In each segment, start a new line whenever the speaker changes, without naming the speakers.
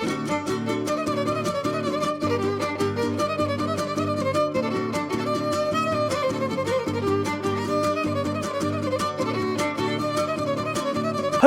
Música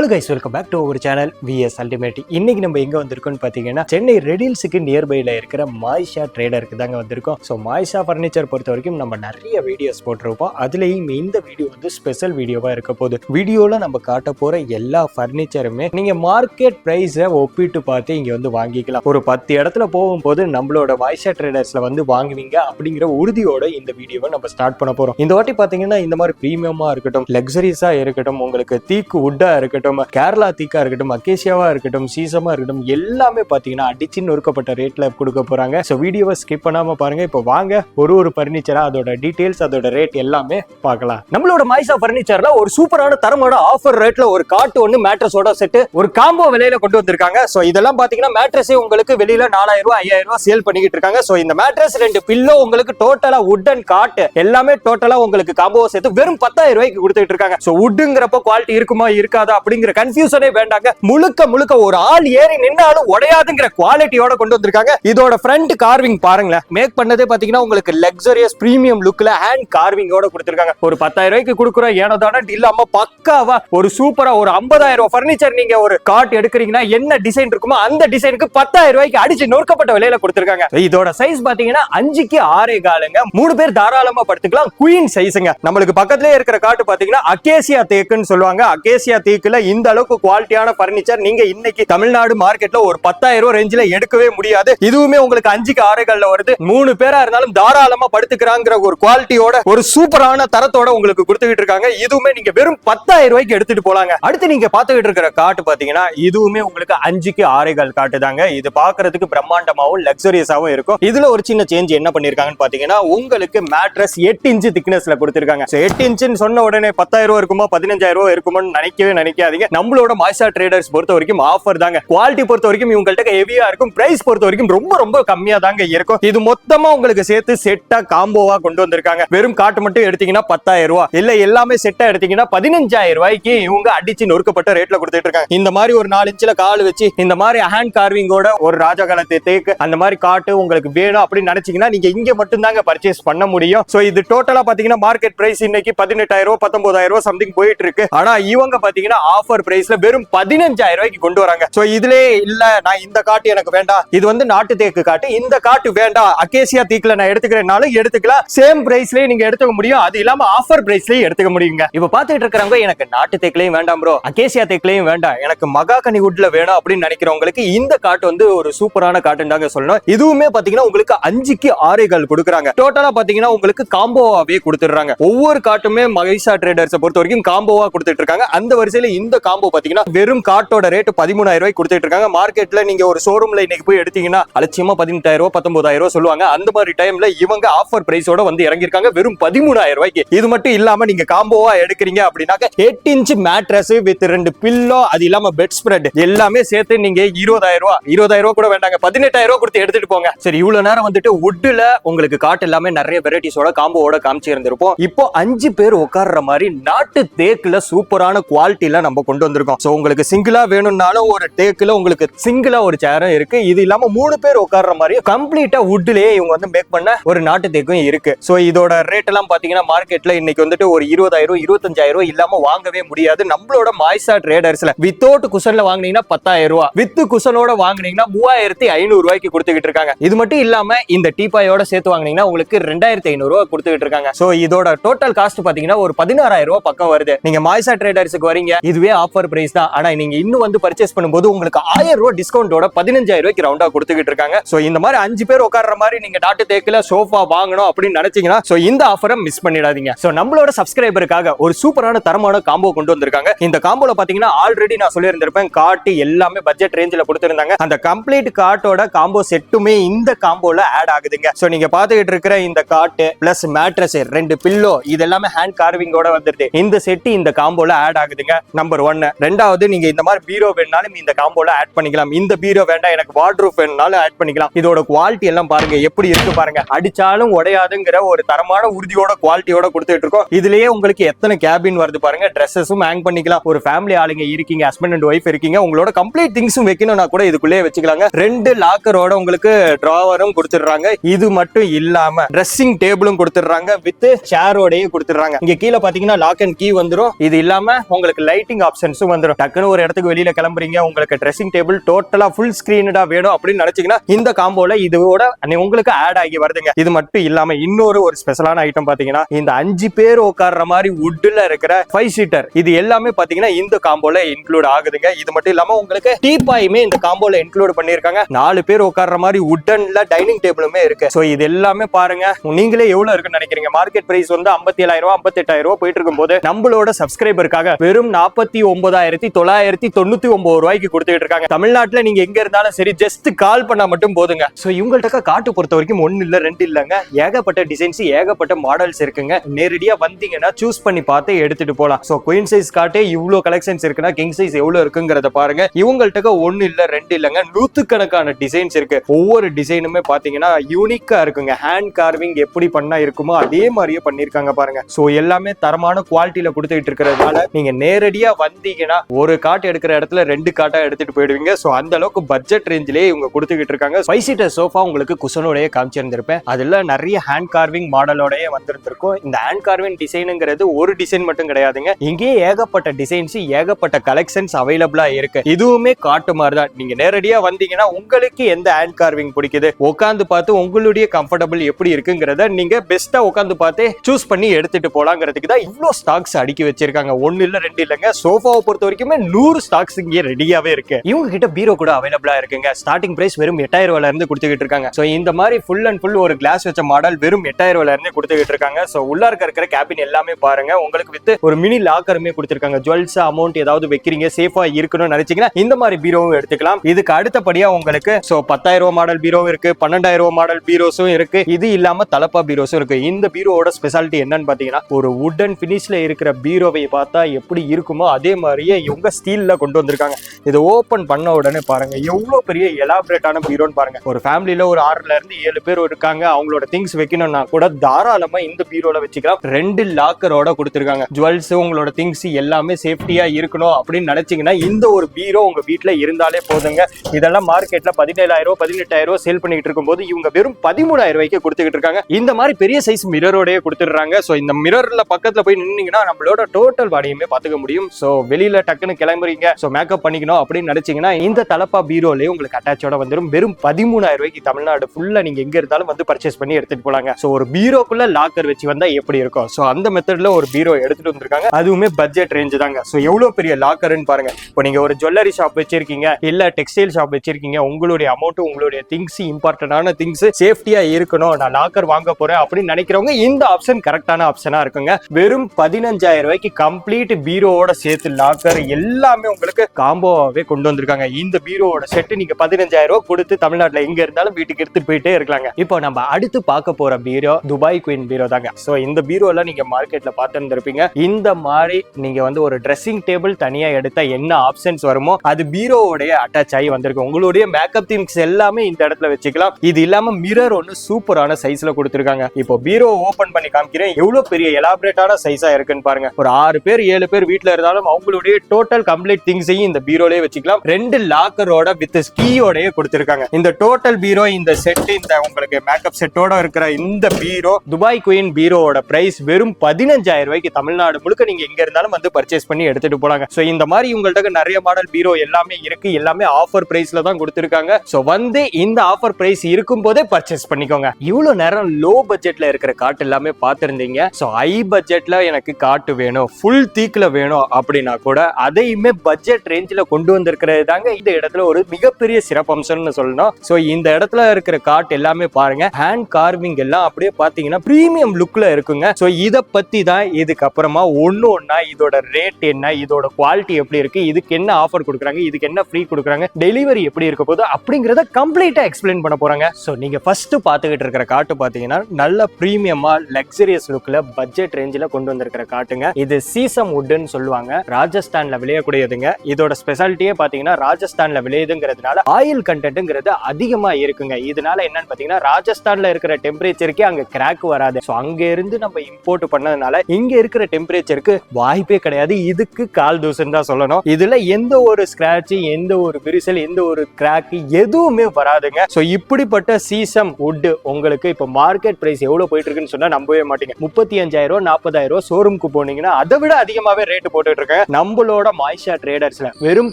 hello guys welcome back to ஒரு channel VS ultimate இன்னைக்கு நம்ம எங்க வந்திருக்கோம்னு பாத்தீங்கன்னா சென்னை ரெடில்ஸுக்கு நியர்பைல இருக்கிற மாய்ஷா ட்ரேடருக்கு தாங்க வந்திருக்கோம். ஸோ மாய்ஷா ஃபர்னிச்சர் பொறுத்த வரைக்கும் நம்ம நிறைய வீடியோஸ் போட்டிருப்போம். அதுலயும் இந்த வீடியோ வந்து ஸ்பெஷல் வீடியோவா இருக்க போகுது. வீடியோல நம்ம காட்ட போற எல்லா ஃபர்னிச்சருமே நீங்க மார்க்கெட் ப்ரைஸை ஒப்பிட்டு பார்த்து இங்க வந்து வாங்கிக்கலாம். ஒரு பத்து இடத்துல போகும்போது நம்மளோட மாய்ஷா ட்ரேடர்ஸ்ல வந்து வாங்குவீங்க அப்படிங்கிற உறுதியோட இந்த வீடியோவை நம்ம ஸ்டார்ட் பண்ண போறோம். இந்த வாட்டி பாத்தீங்கன்னா இந்த மாதிரி ப்ரீமியமா இருக்கட்டும் லக்ஸரிஸா இருக்கட்டும் உங்களுக்கு தீக்கு உட்டா இருக்கட்டும் கேரளா தீக்கா இருக்கட்டும் அக்கேசியாவா இருக்கட்டும் சீசமா இருக்கட்டும் எல்லாமே பாத்தீங்கன்னா அடிச்சு நொறுக்கப்பட்ட ரேட்ல கொடுக்க போறாங்க. ஸோ வீடியோவை ஸ்கிப் பண்ணாம பாருங்க. இப்போ வாங்க ஒரு ஒரு பர்னிச்சரா அதோட டீடைல்ஸ் அதோட ரேட் எல்லாமே பார்க்கலாம். நம்மளோட மைசா பர்னிச்சர்ல ஒரு சூப்பரான தரமான ஆஃபர் ரேட்ல ஒரு காட்டு ஒன்று மேட்ரஸோட செட்டு ஒரு காம்போ விலையில கொண்டு வந்திருக்காங்க. ஸோ இதெல்லாம் பாத்தீங்கன்னா மேட்ரஸே உங்களுக்கு வெளியில நாலாயிரம் ரூபாய் ஐயாயிரம் ரூபாய் சேல் பண்ணிக்கிட்டு இருக்காங்க. ஸோ இந்த மேட்ரஸ் ரெண்டு பில்லோ உங்களுக்கு டோட்டலா உட்டன் காட்டு எல்லாமே டோட்டலா உங்களுக்கு காம்போ சேர்த்து வெறும் பத்தாயிரம் ரூபாய்க்கு கொடுத்துட்டு இருக்காங்க. ஸோ உட்டுங்கிறப்போ குவாலிட்டி இருக்குமா இருக்காதா அப்படிங்கிற கன்ஃபியூஷனே வேண்டாங்க. முழுக்க முழுக்க ஒரு ஆள் ஏறி நின்னாலும் உடையாதுங்கிற குவாலிட்டியோட கொண்டு வந்திருக்காங்க. இதோட ஃப்ரண்ட் கார்விங் பாருங்களேன். மேக் பண்ணதே பாத்தீங்கன்னா உங்களுக்கு லக்ஸரியஸ் பிரீமியம் லுக்ல ஹேண்ட் கார்விங்கோட கொடுத்துருக்காங்க. ஒரு பத்தாயிரம் ரூபாய்க்கு கொடுக்குற ஏனோதான இல்லாம பக்காவா. ஒரு சூப்பரா ஒரு ஐம்பதாயிரம் ரூபாய் ஃபர்னிச்சர் நீங்க ஒரு காட் எடுக்கிறீங்கன்னா என்ன டிசைன் இருக்குமோ அந்த டிசைனுக்கு பத்தாயிரம் ரூபாய்க்கு அடிச்சு நொறுக்கப்பட்ட விலையில கொடுத்துருக்காங்க. இதோட சைஸ் பாத்தீங்கன்னா அஞ்சுக்கு ஆறே காலுங்க. மூணு பேர் தாராளமா படுத்துக்கலாம். குயின் சைஸுங்க நம்மளுக்கு பக்கத்துலயே இருக்கிற காட்டு பாத்தீங்கன்னா அகேசியா தேக்குன்னு சொல்லுவாங்க. அகேசியா தேக்குல இந்த அளவுக்கு குவாலிட்டியான பர்னிச்சர் நீங்க இன்னைக்கு தமிழ்நாடு மார்க்கெட்ல ஒரு பத்தாயிரம் ரூபாய் ரேஞ்சில எடுக்கவே முடியாது. இதுவுமே உங்களுக்கு அஞ்சுக்கு ஆறுகள்ல வருது. மூணு பேரா இருந்தாலும் தாராளமா படுத்துக்கிறாங்கிற ஒரு குவாலிட்டியோட ஒரு சூப்பரான தரத்தோட உங்களுக்கு கொடுத்துக்கிட்டு இருக்காங்க. இதுவுமே நீங்க வெறும் பத்தாயிரம் ரூபாய்க்கு எடுத்துட்டு போலாங்க. அடுத்து நீங்க பாத்துக்கிட்டு இருக்கிற காட்டு பாத்தீங்கன்னா இதுவுமே உங்களுக்கு அஞ்சுக்கு ஆறுகள் காட்டுதாங்க. காட்டு தாங்க இது பாக்குறதுக்கு பிரம்மாண்டமாவும் லக்ஸரியஸாவும் இருக்கும். இதுல ஒரு சின்ன சேஞ்ச் என்ன பண்ணிருக்காங்கன்னு பாத்தீங்கன்னா உங்களுக்கு மேட்ரஸ் எட்டு இன்ச்சு திக்னஸ்ல கொடுத்திருக்காங்க. எட்டு இன்ச்சுன்னு சொன்ன உடனே பத்தாயிரம் ரூபா இருக்குமோ பதினஞ்சாயிரம் ரூபா இருக்குமோன்னு நினைக்கவே நினைக்காதீங்க. நம்மளோட மாய்சா ட்ரேடர்ஸ் பொறுத்த வரைக்கும் ஆஃபர் தாங்க. குவாலிட்டி பொறுத்த வரைக்கும் இவங்கள்ட்ட ஹெவியா இருக்கும். பிரைஸ் பொறுத்த வரைக்கும் ரொம்ப ரொம்ப கம்மியா தாங்க இருக்கும். இது மொத்தமா உங்களுக்கு சேர்த்து செட்டா காம்போவா கொண்டு வந்திருக்காங்க. வெறும் காட்டு மட்டும் எடுத்தீங்கன்னா பத்தாயிரம் ரூபாய் இல்ல எல்லாமே செட்டா எடுத்தீங்கன்னா பதினஞ்சாயிரம் ரூபாய்க்கு இவங்க அடிச்சு நொறுக்கப்பட்ட ரேட்ல கொடுத்துட்டு இருக்காங்க. இந்த மாதிரி ஒரு நாலு இன்ச்சுல கால் வச்சு இந்த மாதிரி ஹேண்ட் கார்விங்கோட ஒரு ராஜா காலத்தை தேக்கு அந்த மாதிரி காட்டு உங்களுக்கு வேணும் அப்படின்னு நினைச்சீங்கன்னா நீங்க இங்க மட்டும் தாங்க பர்ச்சேஸ் பண்ண முடியும். சோ இது டோட்டலா பாத்தீங்கன்னா மார்க்கெட் பிரைஸ் இன்னைக்கு பதினெட்டாயிரம் ரூபாய் பத்தொன்பதாயிரம் ரூபாய் சம்திங் போயிட்டு இருக்கு. ஆனா இவங்க பாத்தீங்கன்னா ஆஃபர் பிரைஸ்ல வெறும் பதினஞ்சாயிரம் ரூபாய்க்கு கொண்டு வராங்க. சோ இதுலயே இல்ல நான் இந்த காட்டு எனக்கு வேண்டாம். இது வந்து நாட்டு தேக்கு காட்டு. இந்த காட்டு வேண்டாம். அகேசியா தீக்குல நான் எடுத்துக்கிறேன்னாலும் எடுத்துக்கலாம். சேம் பிரைஸ்லயே நீங்க எடுத்துக்க முடியும். அது இல்லாம ஆஃபர் பிரைஸ்லயே எடுத்துக்க முடியுங்க. இப்ப பாத்துட்டு இருக்கிறவங்க எனக்கு நாட்டு தேக்குலயும் வேண்டாம் ப்ரோ அகேசியா தேக்குலயும் வேண்டாம். எனக்கு மகாகனி வுட்ல வேணும் அப்படின்னு நினைக்கிறவங்களுக்கு இந்த காட்டு வந்து ஒரு சூப்பரான காட்டுன்னு சொல்லணும். இதுவுமே பாத்தீங்கன்னா உங்களுக்கு அஞ்சுக்கு ஆறுகள் கொடுக்குறாங்க. டோட்டலா பாத்தீங்கன்னா உங்களுக்கு காம்போவாவே கொடுத்துடுறாங்க. ஒவ்வொரு காட்டுமே மகிஷா ட்ரேடர்ஸை பொறுத்த வரைக்கும் காம்போவா கொடுத்துட்டு இருக்காங்க. அந்த வரிசையில இந்த காம்போ பாத்தீங்கன்னா வெறும் காட்டோட ரேட் பதிமூணாயிரம் ரூபாய் கொடுத்துட்டு இருக்காங்க. மார்க்கெட்ல நீங்க ஒரு ஷோரூம்ல இன்னைக்கு போய் எடுத்தீங்கன்னா அலட்சியமா பதினெட்டாயிரம் ரூபாய் பத்தொன்பதாயிரம் ரூபாய் சொல்லுவாங்க. அந்த மாதிரி டைம்ல இவங்க ஆஃபர் பிரைஸோட வந்து இறங்கியிருக்காங்க. வெறும் பதிமூணாயிரம் ரூபாய்க்கு. இது மட்டும் இல்லாம நீங்க காம்போவா எடுக்கிறீங்க அப்படின்னாக்க எட்டு இன்ச் மேட்ரஸ் வித் ரெண்டு பில்லோ அது இல்லாம பெட் ஸ்ப்ரெட் எல்லாமே சேர்த்து நீங்க இருபதாயிரம் ரூபாய் இருபதாயிரம் ரூபாய் கூட வேண்டாங்க. பதினெட்டாயிரம் ரூபாய் கொடுத்து எடுத்துட்டு போங்க. சரி இவ்வளவு நேரம் வந்துட்டு வுட்ல உங்களுக்கு காட்டு எல்லாமே நிறைய வெரைட்டிஸோட காம்போவோட காமிச்சு இருந்திருப்போம் இப்போ அஞ்சு பேர் உட்கார்ற மாதிரி நாட்டு தேக்குல சூப்பரான குவாலிட்டில நம்ம கொண்டு வந்திருக்கோம். ஸோ உங்களுக்கு சிங்கிளா வேணும்னாலும் ஒரு தேக்குல உங்களுக்கு சிங்கிளா ஒரு சேரும் இருக்கு. இது இல்லாம மூணு பேர் உட்கார்ற மாதிரி கம்ப்ளீட்டா வுட்லயே இவங்க வந்து மேக் பண்ண ஒரு நாட்டு தேக்கும் இருக்கு. ஸோ இதோட ரேட் எல்லாம் பாத்தீங்கன்னா மார்க்கெட்ல இன்னைக்கு வந்துட்டு ஒரு இருபதாயிரம் இருபத்தஞ்சாயிரம் இல்லாம வாங்கவே முடியாது. நம்மளோட மாய்சா ட்ரேடர்ஸ்ல வித்தவுட் குஷன்ல வாங்குனீங்கன்னா பத்தாயிரம் ரூபாய் வித் குஷனோட வாங்குனீங்கன்னா மூவாயிரத்தி ஐநூறு ரூபாய்க்கு கொடுத்துக்கிட்டு இருக்காங்க. இது மட்டும் இல்லாம இந்த டீபாயோட சேர்த்து வாங்குனீங்கன்னா உங்களுக்கு ரெண்டாயிரத்தி ஐநூறு ரூபாய் கொடுத்துக்கிட்டு இருக்காங்க. ஸோ இதோட டோட்டல் காஸ்ட் பாத்தீங்கன்னா ஒரு பதினாறாயிரம் ரூபாய் பக்கம் வருது. நீங்க மாய்சா ட்ரேடர்ஸுக்கு வரீங்க. இதுவே ஆஃபர் பிரைஸ் தான். ஆனா நீங்க இன்னும் வந்து பர்ச்சேஸ் பண்ணும்போது உங்களுக்கு ஆயிரம் ரூபாய் டிஸ்கவுண்டோட பதினஞ்சாயிரம் ரூபாய்க்கு ரவுண்டா கொடுத்துக்கிட்டு இருக்காங்க. சோ இந்த மாதிரி அஞ்சு பேர் உட்கார்ற மாதிரி நீங்க டாட்டு தேக்குல சோஃபா வாங்கணும் அப்படின்னு நினைச்சீங்கன்னா சோ இந்த ஆஃபரை மிஸ் பண்ணிடாதீங்க. சோ நம்மளோட சப்ஸ்கிரைபருக்காக ஒரு சூப்பரான தரமான காம்போ கொண்டு வந்திருக்காங்க. இந்த காம்போல பாத்தீங்கன்னா ஆல்ரெடி நான் சொல்லியிருந்திருப்பேன் காட்டு எல்லாமே பட்ஜெட் ரேஞ்சில் கொடுத்துருந்தாங்க. அந்த கம்ப்ளீட் காட்டோட காம்போ செட்டுமே இந்த காம்போல ஆட் ஆகுதுங்க. சோ நீங்க பாத்துக்கிட்டு இருக்கிற இந்த காட்டு பிளஸ் மேட்ரஸ் ரெண்டு பில்லோ இது எல்லாமே ஹேண்ட் கார்விங்கோட வந்துருது. இந்த செட்டு இந்த காம்போல ஆட் ஆகுதுங்க. நம்பர் நம்பர் ரெண்டாவது நீங்க இந்த மாதிரி பீரோ வேணாலும் இந்த காம்போல ஆட் பண்ணிக்கலாம். இந்த பீரோ வேண்டாம் எனக்கு வாட்ரூப் வேணும்னாலும் ஆட் பண்ணிக்கலாம். இதோட குவாலிட்டி எல்லாம் பாருங்க எப்படி இருக்கு பாருங்க. அடிச்சாலும் உடையாதுங்கிற ஒரு தரமான உறுதியோட குவாலிட்டியோட கொடுத்துட்டு இருக்கோம். இதுலயே உங்களுக்கு எத்தனை கேபின் வருது பாருங்க ட்ரெஸ்ஸஸும் ஹேங் பண்ணிக்கலாம். ஒரு ஃபேமிலி ஆளுங்க இருக்கீங்க ஹஸ்பண்ட் அண்ட் ஒய்ஃப் இருக்கீங்க உங்களோட கம்ப்ளீட் திங்ஸும் வைக்கணும்னா கூட இதுக்குள்ளேயே வச்சுக்கலாங்க. ரெண்டு லாக்கரோட உங்களுக்கு டிராவரும் கொடுத்துடுறாங்க. இது மட்டும் இல்லாம ட்ரெஸ்ஸிங் டேபிளும் கொடுத்துடுறாங்க வித் சேரோடையும் கொடுத்துடுறாங்க. இங்க கீழே பாத்தீங்கன்னா லாக் அண்ட் கீ வந்துடும் இது இல்லாம உங்களுக்கு லைட்டிங் ஆப்ஷன்ஸும் வந்துடும் டக்குன்னு ஒரு இடத்துக்கு வெளியில கிளம்புறீங்க உங்களுக்கு ட்ரெஸ்ஸிங் டேபிள் டோட்டலா ஃபுல் ஸ்கிரீனடா வேணும் அப்படின்னு நினைச்சீங்கன்னா இந்த காம்போல இதோட உங்களுக்கு ஆட் ஆகி வருதுங்க. இது மட்டும் இல்லாம இன்னொரு ஒரு ஸ்பெஷலான ஐட்டம் பாத்தீங்கன்னா இந்த அஞ்சு பேர் உட்கார்ற மாதிரி வுட்ல இருக்கிற ஃபைவ் சீட்டர் இது எல்லாமே பாத்தீங்கன்னா இந்த காம்போல இன்க்ளூட் ஆகுதுங்க. இது மட்டும் இல்லாம உங்களுக்கு டீப்பாயுமே இந்த காம்போல இன்க்ளூட் பண்ணிருக்காங்க. நாலு பேர் உட்கார்ற மாதிரி வுட்டன்ல டைனிங் டேபிளுமே இருக்கு. சோ இது எல்லாமே பாருங்க. நீங்களே எவ்வளவு இருக்குன்னு நினைக்கிறீங்க? மார்க்கெட் பிரைஸ் வந்து ஐம்பத்தி ஏழாயிரம் ரூபாய் ஐம்பத்தி எட்டாயிரம் ரூபாய் போயிட்டு இருக்கும்போது நம்மளோட சப்ஸ்கிரைபருக்காக வெறும் நாற்பத்தி ஒன்பதாயிரத்தி தொள்ளாயிரத்தி தொண்ணூத்தி ஒன்பது ரூபாய்க்கு கொடுத்துட்டு இருக்காங்க. தமிழ்நாட்டுல நீங்க எங்க இருந்தாலும் சரி ஜஸ்ட் கால் பண்ணா மட்டும் போதுங்க. சோ இவங்கள்ட்ட காட்டு பொறுத்த வரைக்கும் ஒன்னு இல்ல ரெண்டு இல்லங்க. ஏகப்பட்ட டிசைன்ஸ் ஏகப்பட்ட மாடல்ஸ் இருக்குங்க. நேரடியா வந்தீங்கன்னா சூஸ் பண்ணி பார்த்து எடுத்துட்டு போலாம். சோ குயின் சைஸ் காட்டே இவ்வளவு கலெக்ஷன்ஸ் இருக்குன்னா கிங் சைஸ் எவ்வளவு இருக்குங்கிறத பாருங்க. இவங்கள்ட்ட ஒன்னு இல்ல ரெண்டு இல்லங்க. நூத்துக்கணக்கான டிசைன்ஸ் இருக்கு. ஒவ்வொரு டிசைனுமே பாத்தீங்கன்னா யூனிக்கா இருக்குங்க. ஹேண்ட் கார்விங் எப்படி பண்ணா இருக்குமோ அதே மாதிரியே பண்ணிருக்காங்க பாருங்க. சோ எல்லாமே தரமான குவாலிட்டியில கொடுத்துட்டு இருக்கிறதுனால நீங்க நேரடியா வந்தீங்கன்னா ஒரு காட்டு எடுக்கிற இடத்துல ரெண்டு காட்டா எடுத்துட்டு போயிடுவீங்க. சோ அந்த அளவுக்கு பட்ஜெட் ரேஞ்சிலே இவங்க கொடுத்துக்கிட்டு இருக்காங்க. ஃபைவ் சீட்டர் சோஃபா உங்களுக்கு குசனோடய காமிச்சிருந்திருப்பேன். அதுல நிறைய ஹேண்ட் கார்விங் மாடலோடய வந்திருந்திருக்கும். இந்த ஹேண்ட் கார்விங் டிசைனுங்கிறது ஒரு டிசைன் மட்டும் கிடையாதுங்க. இங்கேயே ஏகப்பட்ட டிசைன்ஸ் ஏகப்பட்ட கலெக்ஷன்ஸ் அவைலபிளா இருக்கு. இதுவுமே காட்டு மாதிரி தான் நீங்க நேரடியா வந்தீங்கன்னா உங்களுக்கு எந்த ஹேண்ட் கார்விங் பிடிக்குது? உட்காந்து பார்த்து உங்களுடைய கம்ஃபர்டபுள் எப்படி இருக்குங்கிறத நீங்க பெஸ்டா உட்காந்து பார்த்து சூஸ் பண்ணி எடுத்துட்டு போலாங்கிறதுக்கு தான் இவ்வளோ ஸ்டாக்ஸ் அடுக்கி வச்சிருக்காங்க. ஒன்னு இல்ல ரெண்டு இல்லைங்க. சோஃபாவை பொறுத்த வரைக்குமே நூறு ஸ்டாக்ஸ் இங்கே ரெடியாவே இருக்கு. இவங்க கிட்ட பீரோ கூட அவைலபிளா இருக்குங்க. ஸ்டார்டிங் பிரைஸ் வெறும் எட்டாயிரம் ரூபாயில இருந்து கொடுத்துக்கிட்டு இருக்காங்க. ஸோ இந்த மாதிரி ஃபுல் அண்ட் ஃபுல் ஒரு கிளாஸ் வச்ச மாடல் வெறும் எட்டாயிரம் ரூபாயில இருந்து கொடுத்துக்கிட்டு இருக்காங்க. ஸோ உள்ளார இருக்கிற கேபின் எல்லாமே பாருங்க. உங்களுக்கு வித் ஒரு மினி லாக்கருமே கொடுத்துருக்காங்க. ஜுவல்ஸ் அமௌண்ட் ஏதாவது வைக்கிறீங்க சேஃபா இருக்கணும்னு நினைச்சீங்கன்னா இந்த மாதிரி பீரோவும் எடுத்துக்கலாம். இதுக்கு அடுத்தபடியா உங்களுக்கு ஸோ பத்தாயிரம் ரூபா மாடல் பீரோவும் இருக்கு பன்னெண்டாயிரம் ரூபா மாடல் பீரோஸும் இருக்கு. இது இல்லாம தலப்பா பீரோஸும் இருக்கு. இந்த பீரோவோட ஸ்பெஷாலிட்டி என்னன்னு பாத்தீங்கன்னா ஒரு உட்டன் பினிஷ்ல இருக்கிற பீரோவை பார்த்தா எப்படி இருக்குமோ அதே மாதிரியே இவங்க ஸ்டீல்ல கொண்டு வந்திருக்காங்க. இதை ஓப்பன் பண்ண உடனே பாருங்க எவ்வளோ பெரிய எலாபரேட்டான பீரோன்னு பாருங்க. ஒரு ஃபேமிலியில ஒரு ஆறுல இருந்து ஏழு பேர் இருக்காங்க. அவங்களோட திங்ஸ் வைக்கணும்னா கூட தாராளமா இந்த பீரோல வச்சுக்கலாம். ரெண்டு லாக்கரோட கொடுத்துருக்காங்க. ஜுவல்ஸ் உங்களோட திங்ஸ் எல்லாமே சேஃப்டியா இருக்கணும் அப்படின்னு நினைச்சீங்கன்னா இந்த ஒரு பீரோ உங்க வீட்டில் இருந்தாலே போதுங்க. இதெல்லாம் மார்க்கெட்ல பதினேழாயிரம் பதினெட்டாயிரம் ரூபாய் சேல் பண்ணிட்டு இருக்கும்போது இவங்க வெறும் பதிமூணாயிரம் ரூபாய்க்கு கொடுத்துக்கிட்டு இருக்காங்க. இந்த மாதிரி பெரிய சைஸ் மிரரோடய கொடுத்துடுறாங்க. ஸோ இந்த மிரர்ல பக்கத்துல போய் நின்னீங்கன்னா நம்மளோட டோட்டல் பாடியுமே பார்த்துக்க முடியும். ஸோ வெளியில டக்குன்னு கிளம்புறீங்க. ஸோ மேக்கப் பண்ணிக்கணும் அப்படின்னு நினைச்சீங்கன்னா இந்த தலப்பா பீரோலே உங்களுக்கு அட்டாச்சோட வந்துடும் வெறும் பதிமூணாயிரம் ரூபாய்க்கு தமிழ்நாடு ஃபுல்லா நீங்க எங்க இருந்தாலும் வந்து பர்ச்சேஸ் பண்ணி எடுத்துட்டு போகலாங்க ஸோ ஒரு பீரோக்குள்ள லாக்கர் வச்சு வந்தா எப்படி இருக்கும்? ஸோ அந்த மெத்தட்ல ஒரு பீரோ எடுத்துட்டு வந்திருக்காங்க. அதுவுமே பட்ஜெட் ரேஞ்சு தாங்க. ஸோ எவ்வளோ பெரிய லாக்கர்னு பாருங்க. இப்போ நீங்க ஒரு ஜுவல்லரி ஷாப் வச்சிருக்கீங்க இல்ல டெக்ஸ்டைல் ஷாப் வச்சிருக்கீங்க உங்களுடைய அமௌண்ட்டு உங்களுடைய திங்ஸ் இம்பார்ட்டண்டான திங்ஸ் சேஃப்டியா இருக்கணும். நான் லாக்கர் வாங்க போறேன் அப்படின்னு நினைக்கிறவங்க இந்த ஆப்ஷன் கரெக்டான ஆப்ஷனா இருக்குங்க. வெறும் பதினஞ்சாயிரம் ரூபாய்க்கு கம்ப்ளீட் பீரோவோட சேர்த்து லாக்கர் எல்லாமே உங்களுக்கு காம்போவாவே கொண்டு வந்திருக்காங்க. இந்த பீரோவோட செட்டு நீங்க பதினஞ்சாயிரம் ரூபாய் கொடுத்து தமிழ்நாட்டில் எங்க இருந்தாலும் வீட்டுக்கு எடுத்துட்டு போயிட்டே இருக்கலாங்க. இப்போ நம்ம அடுத்து பார்க்க போற பீரோ துபாய் குயின் பீரோ தாங்க. சோ இந்த பீரோலாம் நீங்க மார்க்கெட்ல பார்த்துருந்துருப்பீங்க. இந்த மாதிரி நீங்க வந்து ஒரு ட்ரெஸ்ஸிங் டேபிள் தனியா எடுத்தா என்ன ஆப்ஷன்ஸ் வருமோ அது பீரோவோடைய அட்டாச் ஆகி வந்திருக்கு உங்களுடைய மேக்கப் திங்ஸ் எல்லாமே இந்த இடத்துல வச்சுக்கலாம். இது இல்லாம மிரர் ஒன்னு சூப்பரான சைஸ்ல கொடுத்துருக்காங்க. இப்போ பீரோ ஓபன் பண்ணி காமிக்கிறேன். எவ்வளவு பெரிய எலாபரேட்டான சைஸா இருக்குன்னு பாருங்க. ஒரு ஆறு பேர் ஏழு பேர் வீட்டுல இருந்தாலும் அவங்களுடைய டோட்டல் கம்ப்ளீட் திங்ஸையும் இந்த பீரோலயே வச்சுக்கலாம். ரெண்டு லாக்கரோட வித் ஸ்கீயோடய கொடுத்துருக்காங்க. இந்த டோட்டல் பீரோ இந்த செட் இந்த உங்களுக்கு மேக்கப் செட்டோட இருக்கிற இந்த பீரோ துபாய் குயின் பீரோவோட பிரைஸ் வெறும் பதினஞ்சாயிரம் ரூபாய்க்கு தமிழ்நாடு முழுக்க நீங்க எங்க இருந்தாலும் வந்து பர்ச்சேஸ் பண்ணி எடுத்துட்டு போலாங்க. ஸோ இந்த மாதிரி உங்கள்ட்ட நிறைய மாடல் பீரோ எல்லாமே இருக்கு. எல்லாமே ஆஃபர் பிரைஸ்ல தான் கொடுத்துருக்காங்க. ஸோ வந்து இந்த ஆஃபர் பிரைஸ் இருக்கும் போதே பர்ச்சேஸ் பண்ணிக்கோங்க. இவ்வளவு நேரம் லோ பட்ஜெட்ல இருக்கிற காட்டு எல்லாமே பார்த்துருந்தீங்க. ஸோ ஹை பட்ஜெட்ல எனக்கு காட்டு வேணும். ஃபுல் தீக்கில் வேணும். அப்படி கூட அதையுமே பட்ஜெட் ரேஞ்சில் கொண்டு வந்திருக்கிறது தாங்க இந்த இடத்துல ஒரு மிகப்பெரிய சிறப்பம்சம்னு சொல்லணும். ஸோ இந்த இடத்துல இருக்கிற காட் எல்லாமே பாருங்க. ஹேண்ட் கார்விங் எல்லாம் அப்படியே பார்த்தீங்கன்னா ப்ரீமியம் லுக்கில் இருக்குங்க. ஸோ இதை பற்றி தான் இதுக்கப்புறமா ஒன்று ஒன்றா இதோட ரேட் என்ன இதோட குவாலிட்டி எப்படி இருக்குது இதுக்கு என்ன ஆஃபர் கொடுக்குறாங்க இதுக்கு என்ன ஃப்ரீ கொடுக்குறாங்க டெலிவரி எப்படி இருக்க போது அப்படிங்கிறத கம்ப்ளீட்டாக எக்ஸ்பிளைன் பண்ண போகிறாங்க ஸோ நீங்கள் ஃபஸ்ட்டு பார்த்துக்கிட்டு இருக்கிற காட்டு பார்த்தீங்கன்னா நல்ல ப்ரீமியமாக லக்ஸரியஸ் லுக்கில் பட்ஜெட் ரேஞ்சில் கொண்டு வந்திருக்கிற காட்டுங்க இது சீசம் உட்டுன்னு சொல்லுவாங்க. ராஜஸ்தான்ல விளையக்கூடியதுங்க. இதோட ஸ்பெஷாலிட்டியே பாத்தீங்கன்னா ராஜஸ்தான்ல விளையுதுங்கிறதுனால ஆயில் கண்டென்ட்ங்கிறது அதிகமா இருக்குங்க. இதனால என்னன்னு பாத்தீங்கன்னா ராஜஸ்தான்ல இருக்கிற டெம்பரேச்சருக்கே அங்க கிராக் வராது. ஸோ அங்க இருந்து நம்ம இம்போர்ட் பண்ணதுனால இங்க இருக்கிற டெம்பரேச்சருக்கு வாய்ப்பே கிடையாது. இதுக்கு கால் தூசன் தான் சொல்லணும். இதுல எந்த ஒரு ஸ்கிராட்ச் எந்த ஒரு விரிசல் எந்த ஒரு கிராக் எதுவுமே வராதுங்க. ஸோ இப்படிப்பட்ட சீசம் wood உங்களுக்கு இப்போ மார்க்கெட் பிரைஸ் எவ்வளவு போயிட்டு இருக்குன்னு சொன்னா நம்பவே மாட்டீங்க. முப்பத்தி அஞ்சாயிரம் ரூபா நாற்பதாயிரம் ரூபா ஷோரூம்க்கு போனீங்கன்னா அதை விட அதிகமாவே ரேட் போட்டுட்டு இருக்காங்க. நம்மளோட மாய்ஷா ட்ரேடர்ஸ்ல வெறும்